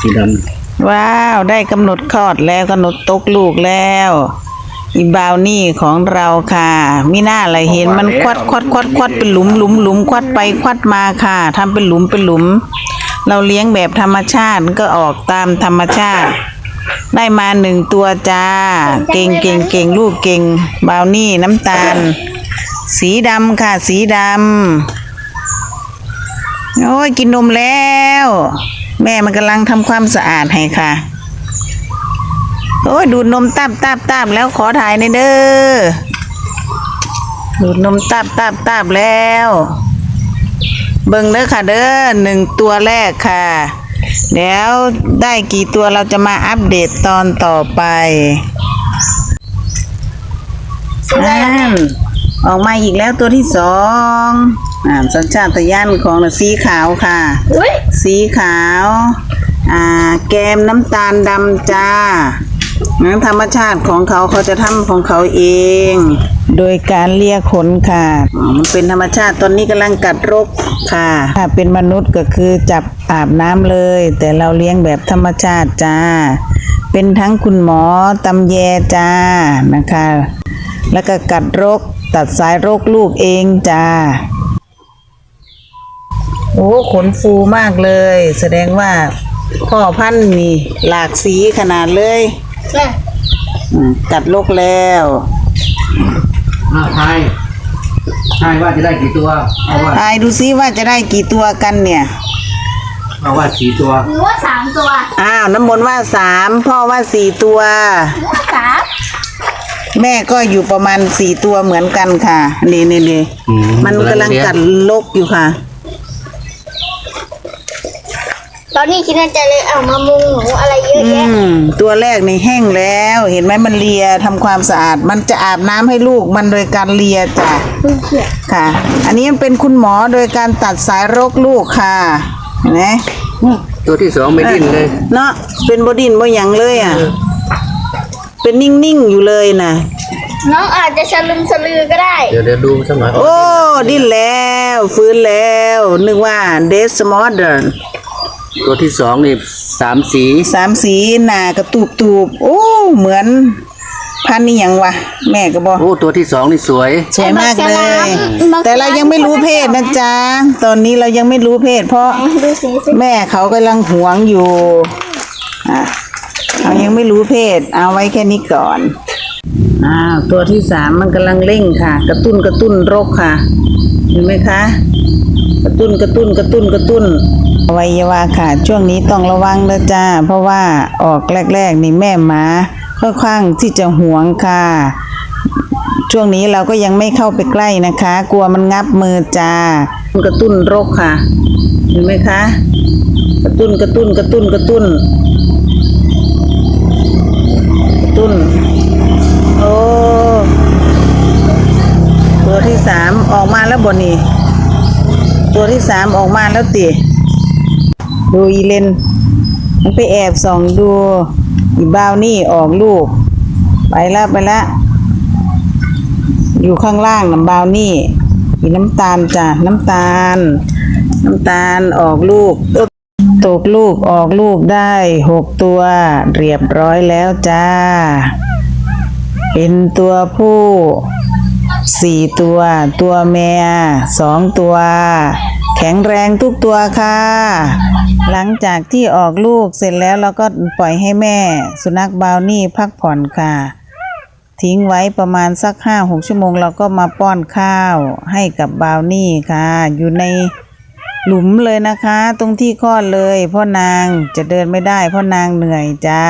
สีดว้าว ได้กำหนดคลอดแล้วกำหนดตกลูกแล้วอีบาวนี่ของเราค่ะมิน่าอะไรเห็นมันควัดควัดควัดควัดเป็นหลุมหลุมหลุมควัดไปควัดมาค่ะทำเป็นหลุมเป็นหลุม เราเลี้ยงแบบธรรมชาติก็ออกตามธรรมชาติ ได้มาหนึ่งตัวจ้า เก่งเก่งเก่งลูกเก่งบาวนี่น้ำตาล สีดำค่ะ สีดำ โอ้ยกินนมแล้ว แม่มันกำลังทำความสะอาดให้ค่ะ โอ้ยดูดนมตับตับตับแล้วขอถ่ายในอยเด้อดูดนมตับตับตับแล้ว เบิ่งเด้อค่ะเด้อหนึ่งตัวแรกค่ะเดี๋ยวได้กี่ตัวเราจะมาอัปเดตตอนต่อไปอ่านออกมาอีกแล้วตัวที่สอง อ่าสัญชาตญาณของสีขาวค่ะ อุ้ยสีขาว อ่า แกมน้ำตาลดำจ้านั้นธรรมชาติของเขาเขาจะทำของเขาเอง โดยการเลียขนค่ะอ๋อมันเป็นธรรมชาติตอนนี้กำลังกัดรกค่ะ ถ้าเป็นมนุษย์ก็คือจับอาบน้ำเลย แต่เราเลี้ยงแบบธรรมชาติจ้า เป็นทั้งคุณหมอตำแยจ้านะคะ แล้วก็กัดรกตัดสายรกลูกเองจ้า โอ้ขนฟูมากเลย แสดงว่าพ่อพันธุ์นี่หลากสีขนาดเลยน่ะอืมกัดลกแล้วำอ้าวทายทายว่าจะได้กี่ตัวเอาว่าอายดูซิว่าจะได้กี่ตัวกันเนี่ย เอาว่าสี่ตัวหนูว่าสามตัวอ้าวน้ำมนต์ว่าสามพ่อว่าสี่ตัว หนูว่าสามแม่ก็อยู่ประมาณสี่ตัวเหมือนกันค่ะนี่นี่นี่อืมันกำลังกัดลกอยู่ค่ะ ตอนนี้คิดในใจเลยเอามามุงหนูอะไรเยอะอืแยะมตัวแรกนี่แห้งแล้ว เห็นไหมมันเลียทำความสะอาด มันจะอาบน้ำให้ลูกมันโดยการเลียจ้ะเขียค่ะ อันนี้มันเป็นคุณหมอโดยการตัดสายรกลูกค่ะเห็นไหมตัวที่สองไม่ดิ้นเลยเนาะเป็นบดินบ่หยังเลยอะ เป็นนิ่งๆอยู่เลยนะน้องอาจจะสลึมสลือก็ได้ เดี๋ยวเดี๋ยวดูสักหน่อยโอ้ดิ้นแล้ว ฟื้นแล้ว นึกว่าเดสมอร์เดน ตัวที่สองนี่สามสีสามสีหนากระตูบตูบๆโอ้เหมือนพันนี่ยังวะแม่ก็บอกโอ้ตัวที่สองนี่สวย สวยมากเลยบักสลามแต่เรายังไม่รู้เพศนะจ๊ะตอนนี้เรายังไม่รู้เพศ เพราะดูสีสิแม่เขากำลังหวงอยู่อะเรายังไม่รู้เพศ เอาไว้แค่นี้ก่อนอ้าวตัวที่สามมันกำลังเร่งค่ะ กระตุ้นกระตุ้นรกค่ะ เห็นไหมคะ กระตุ้นกระตุ้นกระตุ้นกระตุ้น อวัยวะค่ะช่วงนี้ต้องระวังนะจ้า เพราะว่าออกแรกๆนี่แม่หมาค่อนข้างที่จะหวงค่ะ ช่วงนี้เราก็ยังไม่เข้าไปใกล้นะคะ กลัวมันงับมือจ้ากระตุ้นโรกค่ะ เห็นไหมคะ กระตุ้นกระตุ้นกระตุ้นกระตุ้น กระตุ้น โอ้ตัวที่สามออกมาแล้วบนนี่ตัวที่สามออกมาแล้วติ ดูอีเลนมันไปแอบส่องดูอีบ้าวนี่ออกลูก ไปละไปละ อยู่ข้างล่างน้ำบาวนี่มีน้ำตาลจ้ะน้ำตาล น้ำตาลออกลูกตกลูกออกลูกได้หกตัว เรียบร้อยแล้วจ้า เป็นตัวผู้ สี่ตัว ตัวเมียสองตัว แข็งแรงทุกตัวค่ะ หลังจากที่ออกลูกเสร็จแล้วเราก็ปล่อยให้แม่ สุนัขบาวนี่พักผ่อนค่ะ ทิ้งไว้ประมาณสักห้าหกชั่วโมงเราก็มาป้อนข้าวให้กับบาวนี่ค่ะ อยู่ในหลุมเลยนะคะ ตรงที่คลอดเลยพ่อนางจะเดินไม่ได้พ่อนางเหนื่อยจ้า